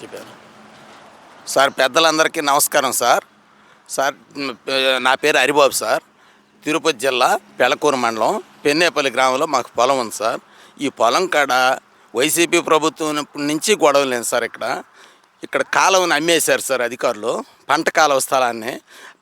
చెప్పారు సార్ పెద్దలందరికీ నమస్కారం సార్. సార్ నా పేరు హరిబాబు సార్. తిరుపతి జిల్లా పెళ్ళకూరు మండలం పెన్నేపల్లి గ్రామంలో మాకు పొలం ఉంది సార్. ఈ పొలం కాడ వైసీపీ ప్రభుత్వం నుంచి గొడవ లేదు సార్ ఇక్కడ. ఇక్కడ కాలువను అమ్మేశారు సార్ అధికారులు. పంట కాలువ స్థలాన్ని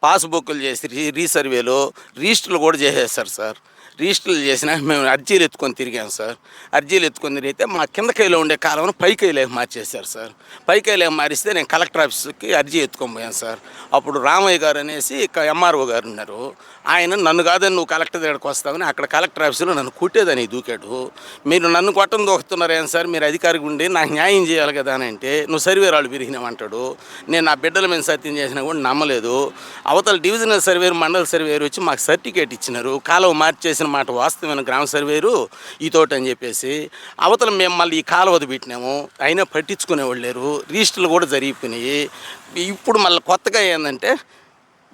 పాస్బుక్లు చేసి రీ రీసర్వేలు రిజిస్టర్లు కూడా చేసేస్తారు సార్. రిజిస్టర్లు చేసినా మేము అర్జీలు ఎత్తుకొని తిరిగాం సార్. అర్జీలు ఎత్తుకొని తిరిగితే మా కింద కైలో ఉండే కాలువను పైకైలోకి మార్చేశారు సార్. పైకైలోకి మారిస్తే నేను కలెక్టర్ ఆఫీస్కి అర్జీ ఎత్తుకొని పోయాను సార్. అప్పుడు రామయ్య గారు అనేసి ఎంఆర్ఓ గారు ఉన్నారు. ఆయన నన్ను కాదని నువ్వు కలెక్టర్ దగ్గరకు వస్తావని అక్కడ కలెక్టర్ ఆఫీసులో నన్ను కుట్టేదని దూకాడు. మీరు నన్ను కొట్టం దూకుతున్నారేం సార్? మీరు అధికారికి ఉండి నాకు న్యాయం చేయాలి కదా అని అంటే నువ్వు సర్వేరాలు విరిగినామంటాడు నేను నా బిడ్డల మీద సత్యం చేసినా కూడా నమ్మలేదు. అవతల డివిజనల్ సర్వేరు మండల సర్వేరు వచ్చి మాకు సర్టిఫికేట్ ఇచ్చినారు. కాలువ మార్చేసిన మాట వాస్తవమైన గ్రామ సర్వేరు ఈ తోట అని చెప్పేసి అవతల మేము మళ్ళీ ఈ కాలువ పెట్టినాము అయినా పట్టించుకునేవాళ్ళు లేరు రిజిస్టర్లు కూడా జరిగిపోయినాయి. ఇప్పుడు మళ్ళీ కొత్తగా ఏంటంటే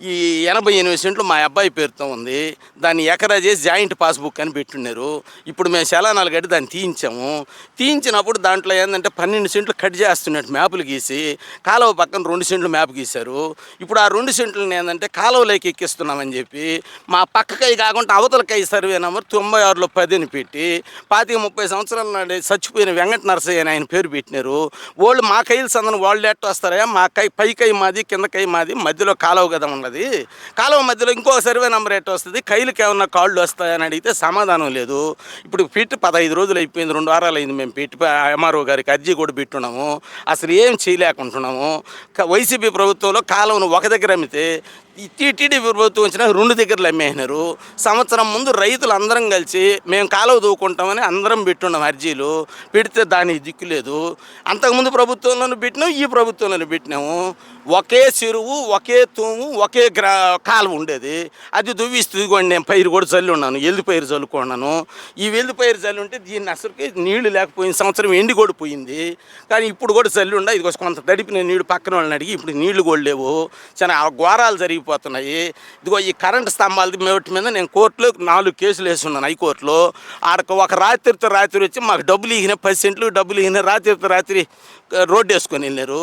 ఈ ఎనభై ఎనిమిది సెంట్లు మా అబ్బాయి పేరుతో ఉంది. దాన్ని ఎకరా చేసి జాయింట్ పాస్బుక్ అని పెట్టున్నారు ఇప్పుడు మేము శలానాలు కట్టి దాన్ని తీయించాము. తీయించినప్పుడు దాంట్లో ఏంటంటే పన్నెండు సెంట్లు కట్ చేస్తున్నట్టు మ్యాపులు గీసి కాలువ పక్కన రెండు సెంట్లు మ్యాప్ గీశారు. ఇప్పుడు ఆ రెండు సెంట్లను ఏంటంటే కాలువలోకి ఎక్కిస్తున్నామని చెప్పి మా పక్కకై కాకుండా అవతలకై సర్వే నెంబర్ తొంభై ఆరులో పదిని పెట్టి పాతిక ముప్పై సంవత్సరాల నాడు చచ్చిపోయిన వెంకట నరసయ్య అని ఆయన పేరు పెట్టినారు. వాళ్ళు మా కైలు సందన వాళ్ళు ఎట్ట వస్తారా మా కై పై కై మాది కింద కై మాది మధ్యలో కాలువ కదా ఉంటుంది. కాలువ మధ్యలో ఇంకో సర్వే నెంబర్ ఎట్ వస్తుంది? కైలుకి ఏమన్నా కాళ్ళు వస్తాయని అడిగితే సమాధానం లేదు. ఇప్పుడు పెట్టి పదహైదు రోజులు అయిపోయింది రెండు వారాలు అయింది మేము పెట్టి ఎంఆర్ఓ గారికి అర్జీ కూడా పెట్టున్నాము. అసలు ఏం చేయలేకుంటున్నాము. వైసీపీ ప్రభుత్వంలో కాలువను ఒక దగ్గర అమ్మితే ఈ టీటీడీ ప్రభుత్వం వచ్చిన రెండు దగ్గరలు అమ్మేసినారు. సంవత్సరం ముందు రైతులు అందరం కలిసి మేము కాలువ దూకుంటామని అందరం పెట్టున్నాం అర్జీలు. పెడితే దానికి దిక్కు లేదు. అంతకుముందు ప్రభుత్వంలోనూ పెట్టినాం ఈ ప్రభుత్వంలోనూ పెట్టినాము. ఒకే చెరువు ఒకే తూము ఒకే గ్రా కాలువ ఉండేది. అది దువ్విస్తుంది కూడా నేను పైరు కూడా చల్లి ఉన్నాను ఎల్లి పైరు చల్లుకున్నాను ఈ వెల్లి పైరు చల్లి ఉంటే దీన్ని అసలుకి నీళ్ళు లేకపోయిన సంవత్సరం ఎండి కూడా పోయింది. కానీ ఇప్పుడు కూడా చల్లి ఉండ ఇది కొంత తడిపిన నీళ్ళు పక్కన వాళ్ళని అడిగి ఇప్పుడు నీళ్ళు కూడా లేవు. చాలా ఘోరాలు జరిగిపోతున్నాయి ఇదిగో ఈ కరెంటు స్తంభాలది మేటి మీద నేను కోర్టులో నాలుగు కేసులు వేసి ఉన్నాను హైకోర్టులో. ఆడకు ఒక రాత్రితో రాత్రి వచ్చి మాకు డబ్బులు ఇగిన పది సెంట్లు డబ్బులు ఇగిన రాత్రితో రాత్రి రోడ్డు వేసుకొని వెళ్ళారు.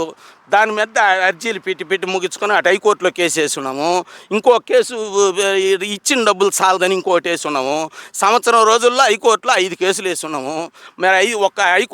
దాని మీద అర్జీలు పెట్టి పెట్టి ముగించుకొని అటు హైకోర్టులో కేసు వేసున్నాము. ఇంకో కేసు ఇచ్చిన డబ్బులు చాలదని ఇంకోటి వేసున్నాము. సంవత్సరం రోజుల్లో హైకోర్టులో ఐదు కేసులు వేసున్నాము. మరి ఐదు ఒక హైకోర్టు